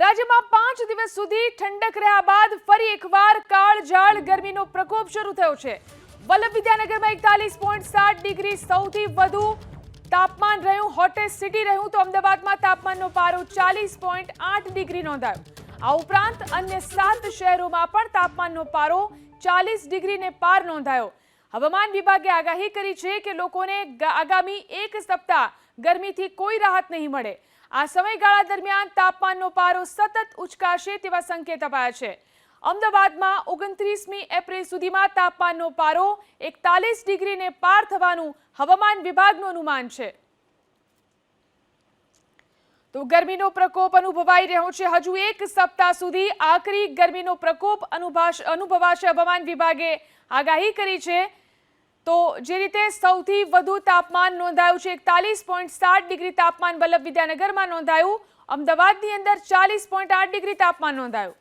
રાજ્યમાં પાંચ દિવસ સુધી ઠંડક રહ્યા બાદ ફરી એકવાર કાળઝાળ ગરમીનો પ્રકોપ શરૂ થયો છે. વલ્લભ વિદ્યાનગરમાં એકતાલીસ પોઈન્ટ સાત ડિગ્રી સૌથી વધુ તાપમાન રહ્યું હોટેસ્ટ સિટી રહ્યું તો અમદાવાદમાં તાપમાનનો પારો ચાલીસ પોઈન્ટ આઠ ડિગ્રી નોંધાયો. આ ઉપરાંત અન્ય સાત શહેરોમાં પણ તાપમાનનો પારો ચાલીસ ડિગ્રીને પાર નોંધાયો. હવામાન વિભાગે આગાહી કરી છે કે લોકોને આગામી એક સપ્તાહ ગરમીથી કોઈ રાહત નહીં મળે. આ સમયગાળા દરમિયાન તાપમાનનો પારો સતત ઉચકાશે તેવા સંકેત અપાયા છે. અમદાવાદમાં ઓગણત્રીસમી એપ્રિલ સુધીમાં તાપમાનનો પારો એકતાલીસ ડિગ્રીને પાર થવાનું હવામાન વિભાગનું અનુમાન છે. તો ગરમીનો પ્રકોપ અનુભવાઈ રહ્યો છે. હજુ એક સપ્તાહ સુધી આકરી ગરમીનો પ્રકોપ અનુભવાશે હવામાન વિભાગે આગાહી કરી છે. તો જે રીતે સૌથી વધુ તાપમાન નોંધાયું છે, એકતાલીસ પોઈન્ટ સાત ડિગ્રી તાપમાન વલ્લભ વિદ્યાનગરમાં નોંધાયું. અમદાવાદની અંદર ચાલીસ પોઈન્ટ આઠ ડિગ્રી તાપમાન નોંધાયું.